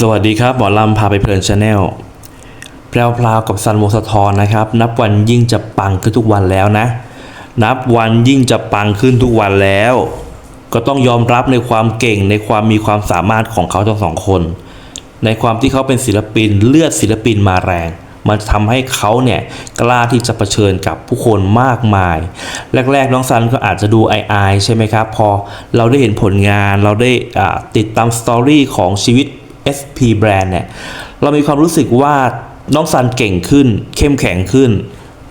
สวัสดีครับหมอลำพาไปเพลินชาแนลแพรวพราวกับซันโมสะทอนนะครับ นับวันยิ่งจะปังขึ้นทุกวันแล้วนะ นับวันยิ่งจะปังขึ้นทุกวันแล้ว ก็ต้องยอมรับในความเก่งในความมีความสามารถของเขาทั้งสองคน ในความที่เขาเป็นศิลปินเลือดศิลปินมาแรง มันทำให้เขาเนี่ยกล้าที่จะเผชิญกับผู้คนมากมาย แรกๆน้องซันก็อาจจะดูอายๆใช่ไหมครับ พอเราได้เห็นผลงานเราได้ติดตามสตอรี่ของชีวิต SP Brand เนี่ยเรามีความรู้สึกว่าน้องซันเก่งขึ้น เข้มแข็งขึ้น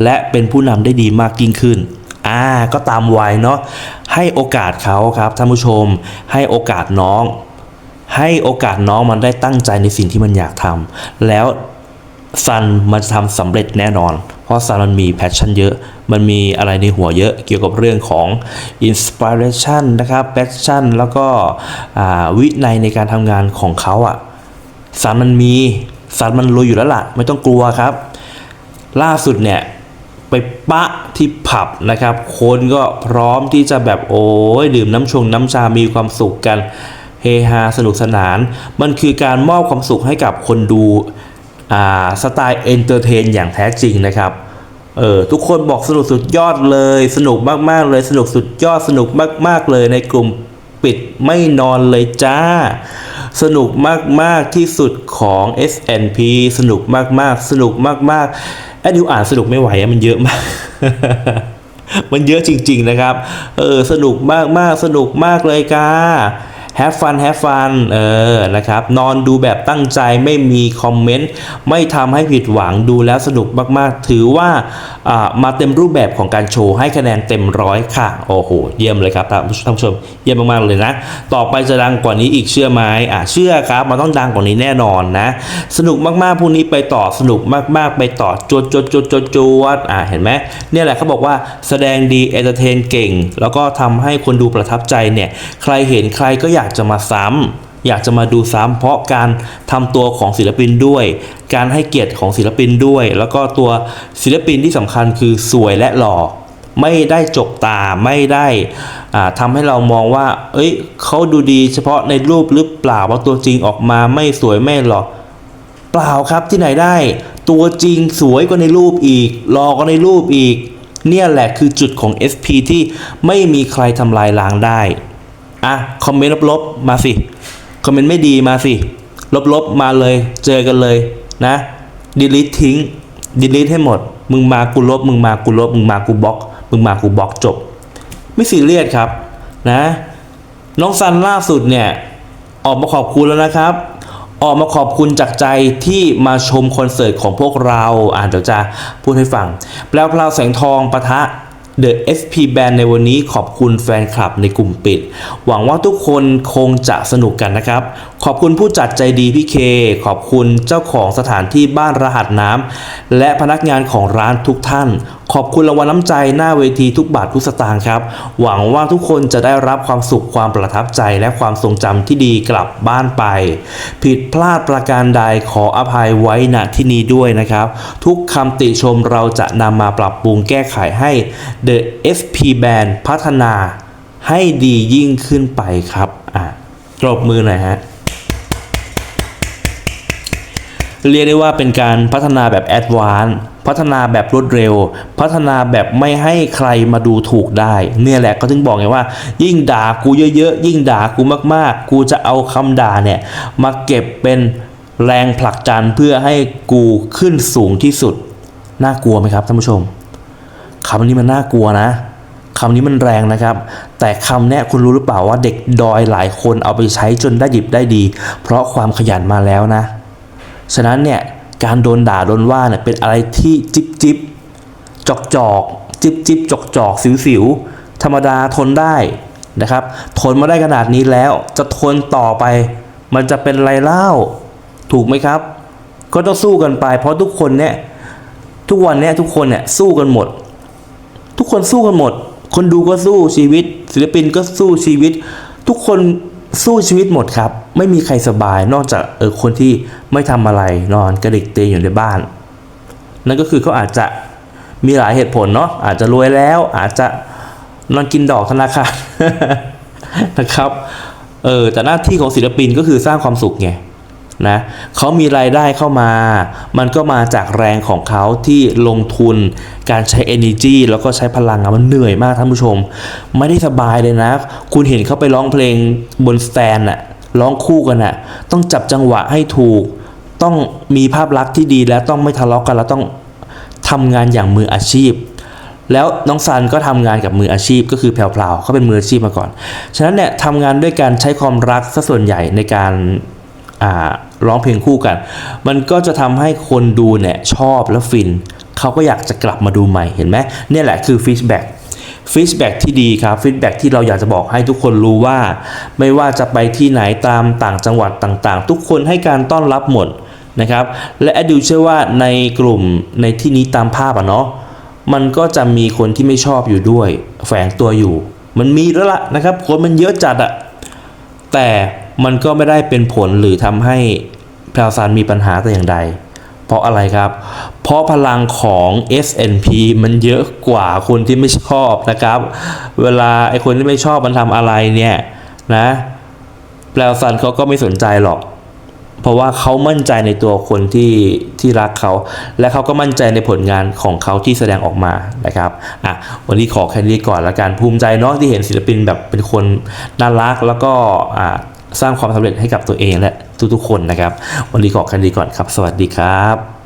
และเป็นผู้นำได้ดีมากยิ่งขึ้นอ่าก็ตามวัยเนาะให้โอกาสเขาครับท่านผู้ชม ให้โอกาสน้อง ให้โอกาสน้องมันได้ตั้งใจในสิ่งที่มันอยากทำแล้วซันมันจะทำสำเร็จแน่นอน เพราะซันมันมีแพชชั่นเยอะ มันมีอะไรในหัวเยอะเกี่ยวกับเรื่องของ inspiration นะครับ passion แล้วก็วินัยในการทำงานของเขาอะ ซันมันมีซันมันรวยอยู่แล้วล่ะ ไม่ต้องกลัวครับ ล่าสุดเนี่ยไปปะที่ผับนะครับ คนก็พร้อมที่จะแบบโอ้ยดื่มน้ำชงน้ำชา มีความสุขกันเฮฮาสนุกสนาน มันคือการมอบความสุขให้กับคนดูอ่าสไตล์เอนเตอร์เทนอย่างแท้จริงนะครับเออทุกคนบอกสนุกสุดยอดเลย สนุกมากๆเลย สนุกสุดยอดสนุกมาก ๆเลยในกลุ่มปิดไม่นอนเลยจ้า สนุกมาก ๆ ที่สุดของ SNP สนุกมาก ๆ สนุกมาก ๆ แอดดิวอ่านสนุกไม่ไหวมันเยอะมาก มันเยอะจริง ๆ นะครับ เออ สนุกมาก ๆ สนุกมากเลยกา have fun have fun เออนะครับนอนดูแบบตั้งใจไม่มีคอมเมนต์ไม่ทำให้ผิดหวังดูแล้วสนุกมากๆ ถือว่าอ่ามาเต็มรูปแบบของการโชว์ให้คะแนนเต็มร้อยค่ะ โอ้โห เยี่ยมเลยครับท่านผู้ชมเยี่ยมมากๆเลยนะ ต่อไปจะดังกว่านี้อีกเชื่อไหมอะเชื่อครับ มันต้องดังกว่านี้แน่นอนนะ สนุกมากๆพรุ่งนี้ไปต่อสนุกมากๆ ไปต่อจวดจวดจวดจวดจวดอะเห็นไหมเนี่ยแหละเขาบอกว่าแสดงดีเอนเตอร์เทนเก่ง แล้วก็ทำให้คนดูประทับใจเนี่ยใครเห็นใครก็อยากากจะมาซ้ำอยากจะมาดูซ้ำเพราะการทำตัวของศิลปินด้วย การให้เกียรติของศิลปินด้วย แล้วก็ตัวศิลปินที่สำคัญคือสวยและหล่อไม่ได้จกตาไม่ได้อ่าทำให้เรามองว่า เอ้ยเขาดูดีเฉพาะในรูปหรือเปล่าว่าตัวจริงออกมาไม่สวยไม่หล่อเปล่าครับที่ไหนได้ ตัวจริงสวยกว่าในรูปอีกหล่อกว่าในรูปอีก เนี่ยแหละคือจุดของ SP ที่ไม่มีใครทำลายล้างได้ อะคอมเมนต์ลบๆมาสิคอมเมนต์ไม่ดีมาสิลบๆมาเลย เจอกันเลยนะ delete ทิ้ง delete ให้หมด มึงมากูลบ มึงมากูลบ มึงมากูบล็อก มึงมากูบล็อกจบ ไม่ซีเรียสครับนะ น้องซันล่าสุดเนี่ย ออกมาขอบคุณแล้วนะครับ ออกมาขอบคุณจากใจที่มาชมคอนเสิร์ตของพวกเรา อ่านเดี๋ยวจะพูดให้ฟัง แปลวพลาวแสงทองปะทะ The SP Band ในวันนี้ขอบคุณแฟนคลับในกลุ่มปิด หวังว่าทุกคนคงจะสนุกกันนะครับ ขอบคุณผู้จัดใจดีพี่เค ขอบคุณเจ้าของสถานที่บ้านรหัสน้ำและพนักงานของร้านทุกท่าน ขอบคุณรางวัลน้ำใจหน้าเวทีทุกบาททุกสตางค์ครับ หวังว่าทุกคนจะได้รับความสุขความประทับใจและความทรงจำที่ดีกลับบ้านไป ผิดพลาดประการใดขออภัยไว้ณที่นี้ด้วยนะครับ ทุกคำติชมเราจะนำมาปรับปรุงแก้ไขให้ The SP Band พัฒนาให้ดียิ่งขึ้นไปครับ อะตรบมือหน่อยฮะ เรียกได้ว่าเป็นการพัฒนาแบบแอดวานซ์ พัฒนาแบบรวดเร็ว พัฒนาแบบไม่ให้ใครมาดูถูกได้ เนี่ยแหละก็ถึงบอกไงว่า ยิ่งด่ากูเยอะๆ ยิ่งด่ากูมากๆ กูจะเอาคำด่าเนี่ยมาเก็บเป็นแรงผลักดันเพื่อให้กูขึ้นสูงที่สุด น่ากลัวไหมครับท่านผู้ชมคำนี้มันน่ากลัวนะคำนี้มันแรงนะครับ แต่คำนี้คุณรู้หรือเปล่าว่าเด็กดอยหลายคนเอาไปใช้จนได้ดิบได้ดี เพราะความขยันมาแล้วนะ ฉะนั้นเนี่ย การโดนด่าโดนว่าเนี่ยเป็นอะไรที่จิบจิบจอกจอกจิบจิบจอกจอกสิวสิวธรรมดาทนได้นะครับ ทนมาได้ขนาดนี้แล้ว จะทนต่อไป มันจะเป็นไรเล่า ถูกไหมครับ ก็ต้องสู้กันไป เพราะทุกคนเนี่ยทุกวันเนี่ยทุกคนเนี่ยสู้กันหมด ทุกคนสู้กันหมด คนดูก็สู้ชีวิต ศิลปินก็สู้ชีวิต ทุกคน สู้ชีวิตหมดครับ ไม่มีใครสบายนอกจากเออคนที่ไม่ทำอะไรนอนกระดิกเตียงอยู่ในบ้าน นั่นก็คือเขาอาจจะมีหลายเหตุผลเนาะอาจจะรวยแล้ว อาจจะนอนกินดอกธนาคารนะครับเออแต่หน้าที่ของศิลปินก็คือสร้างความสุขไง นะเขามีรายได้เข้ามา มันก็มาจากแรงของเขาที่ลงทุนการใช้ energy แล้วก็ใช้พลังอะมันเหนื่อยมากท่านผู้ชม ไม่ได้สบายเลยนะ คุณเห็นเขาไปร้องเพลงบนสแตนอะร้องคู่กันอะต้องจับจังหวะให้ถูก ต้องมีภาพลักษณ์ที่ดีและต้องไม่ทะเลาะกันแล้วต้องทำงานอย่างมืออาชีพ แล้วน้องซันก็ทำงานกับมืออาชีพก็คือแพรวๆเขาเป็นมืออาชีพมาก่อน ฉะนั้นเนี่ยทำงานด้วยการใช้ความรักซะส่วนใหญ่ในการ ร้องเพลงคู่กัน มันก็จะทำให้คนดูเนี่ยชอบและฟิน เขาก็อยากจะกลับมาดูใหม่เห็นไหมนี่แหละคือฟีดแบ็กฟีดแบ็กที่ดีครับฟีดแบ็กที่เราอยากจะบอกให้ทุกคนรู้ว่า ไม่ว่าจะไปที่ไหนตามต่างจังหวัดต่างๆ ทุกคนให้การต้อนรับหมดนะครับ และแอดดิวเชื่อว่าในกลุ่มในที่นี้ตามภาพอะเนาะมันก็จะมีคนที่ไม่ชอบอยู่ด้วย แฝงตัวอยู่ มันมีแล้วล่ะนะครับคนมันเยอะจัดอะแต่ มันก็ไม่ได้เป็นผลหรือทำให้แพรวซานมีปัญหาแต่อย่างใด เพราะอะไรครับ เพราะพลังของ .snp มันเยอะกว่าคนที่ไม่ชอบนะครับ เวลาไอ้คนที่ไม่ชอบมันทำอะไรเนี่ยนะแปลซันเขาก็ไม่สนใจหรอก เพราะว่าเขามั่นใจในตัวคนที่ที่รักเขา และเขาก็มั่นใจในผลงานของเขาที่แสดงออกมานะครับอะวันนี้ขอแค่นี้ก่อนละกันภูมิใจเนาะที่เห็นศิลปินแบบเป็นคนน่ารักแล้วก็อ่า สร้างความสำเร็จให้กับตัวเองและทุกๆคนนะครับ วันนี้ขอแค่นี้ก่อนครับ สวัสดีครับ